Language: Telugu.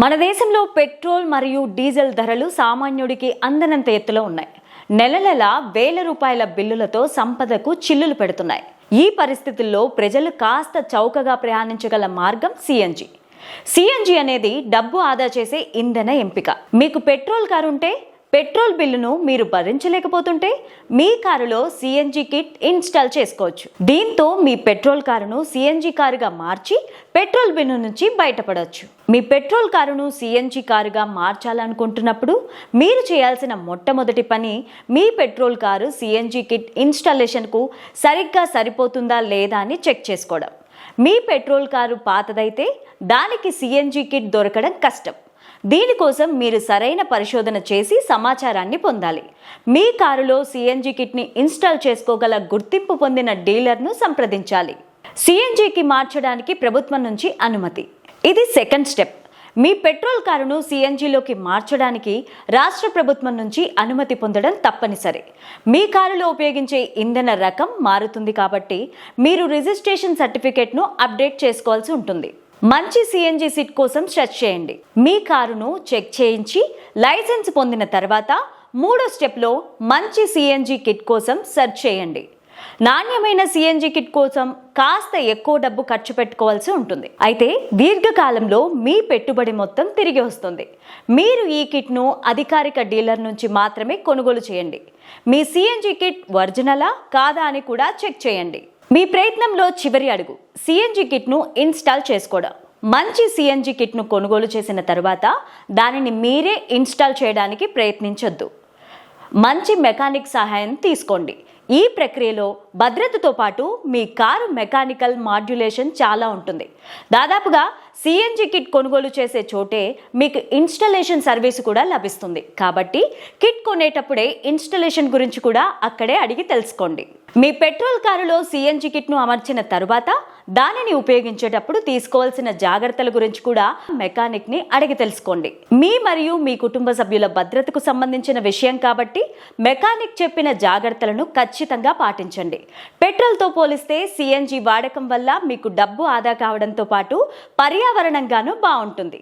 మన దేశంలో పెట్రోల్ మరియు డీజిల్ ధరలు సామాన్యుడికి అందనంత ఎత్తులో ఉన్నాయి. నెల నెల వేల రూపాయల బిల్లులతో సంపదకు చిల్లులు పెడుతున్నాయి. ఈ పరిస్థితుల్లో ప్రజలు కాస్త చౌకగా ప్రయాణించగల మార్గం సిఎన్జి సిఎన్జి అనేది డబ్బు ఆదా చేసే ఇంధన ఎంపిక. మీకు పెట్రోల్ కారు ఉంటే పెట్రోల్ బిల్లును మీరు భరించలేకపోతుంటే మీ కారులో సిఎన్జి కిట్ ఇన్స్టాల్ చేసుకోవచ్చు. దీంతో మీ పెట్రోల్ కారును సిఎన్జి కారుగా మార్చి పెట్రోల్ బిల్లు నుంచి బయటపడవచ్చు మీ పెట్రోల్ కారును సిఎన్జి కారుగా మార్చాలనుకుంటున్నప్పుడు మీరు చేయాల్సిన మొట్టమొదటి పని మీ పెట్రోల్ కారు సిఎన్జి కిట్ ఇన్స్టాలేషన్కు సరిగ్గా సరిపోతుందా లేదా అని చెక్ చేసుకోవడం. మీ పెట్రోల్ కారు పాతదైతే దానికి సిఎన్జి కిట్ దొరకడం కష్టం. దీనికోసం మీరు సరైన పరిశోధన చేసి సమాచారాన్ని పొందాలి. మీ కారులో సిఎన్జి కిట్ని ఇన్స్టాల్ చేసుకోగల గుర్తింపు పొందిన డీలర్ను సంప్రదించాలి. సిఎన్జికి మార్చడానికి ప్రభుత్వం నుంచి అనుమతి. ఇది సెకండ్ స్టెప్ మీ పెట్రోల్ కారును సిఎన్జిలోకి మార్చడానికి రాష్ట్ర ప్రభుత్వం నుంచి అనుమతి పొందడం తప్పనిసరి. మీ కారులో ఉపయోగించే ఇంధన రకం మారుతుంది కాబట్టి మీరు రిజిస్ట్రేషన్ సర్టిఫికేట్ను అప్డేట్ చేసుకోవాల్సి ఉంటుంది. మంచి సిఎన్జి సిట్ కోసం సెర్చ్ చేయండి. మీ కారును చెక్ చేయించి లైసెన్స్ పొందిన తర్వాత మూడో స్టెప్లో మంచి సిఎన్జి కిట్ కోసం సెర్చ్ చేయండి. నాణ్యమైన సిఎన్జి కిట్ కోసం కాస్త ఎక్కువ డబ్బు ఖర్చు పెట్టుకోవాల్సి ఉంటుంది. అయితే దీర్ఘకాలంలో మీ పెట్టుబడి మొత్తం తిరిగి వస్తుంది. మీరు ఈ కిట్ను అధికారిక డీలర్ నుంచి మాత్రమే కొనుగోలు చేయండి. మీ సిఎన్జి కిట్ ఒరిజినలా కాదా అని కూడా చెక్ చేయండి. మీ ప్రయత్నంలో చివరి అడుగు. సిఎన్జి కిట్ను ఇన్స్టాల్ చేసుకోవడం. మంచి సిఎన్జి కిట్ను కొనుగోలు చేసిన తర్వాత దానిని మీరే ఇన్స్టాల్ చేయడానికి ప్రయత్నించొద్దు. మంచి మెకానిక్ సహాయం తీసుకోండి. ఈ ప్రక్రియలో భద్రతతో పాటు మీ కారు మెకానికల్ మాడ్యులేషన్ చాలా ఉంటుంది. దాదాపుగా సిఎన్జి కిట్ కొనుగోలు చేసే చోటే మీకు ఇన్స్టలేషన్ సర్వీస్ కూడా లభిస్తుంది. కాబట్టి కిట్ కొనేటప్పుడే ఇన్స్టలేషన్ గురించి కూడా అక్కడే అడిగి తెలుసుకోండి. మీ పెట్రోల్ కారులో సిఎన్జి కిట్ను అమర్చిన తరువాత దానిని ఉపయోగించేటప్పుడు తీసుకోవాల్సిన జాగ్రత్తల గురించి కూడా మెకానిక్ని అడిగి తెలుసుకోండి. మీ మరియు మీ కుటుంబ సభ్యుల భద్రతకు సంబంధించిన విషయం కాబట్టి మెకానిక్ చెప్పిన జాగ్రత్తలను ఖచ్చితంగా పాటించండి. పెట్రోల్తో పోలిస్తే సిఎన్జి వాడకం వల్ల మీకు డబ్బు ఆదా కావడంతో పాటు పర్యావరణంగానూ బాగుంటుంది